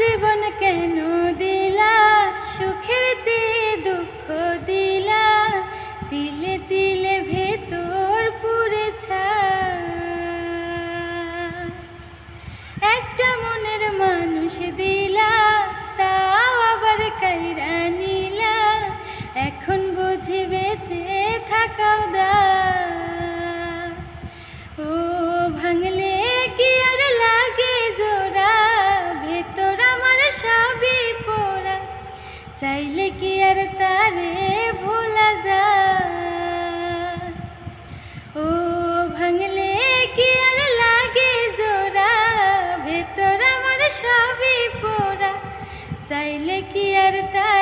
জীবন কেন দিলা? সুখের চেয়ে দুঃখ দিলা, দিলে দিলে ভেতর পুরে একটা মনের মানুষ দিলা, তাও আবার কাইরা নিলা। এখন বুঝি বেঁচে থাকাও দা ও ভাঙলে চাইলে কি আর তারে ভোলা যা ও ভাঙলে কি আর লাগে জোড়া? ভেতর আমার সবই পোড়া। চাইলে কি আর তারে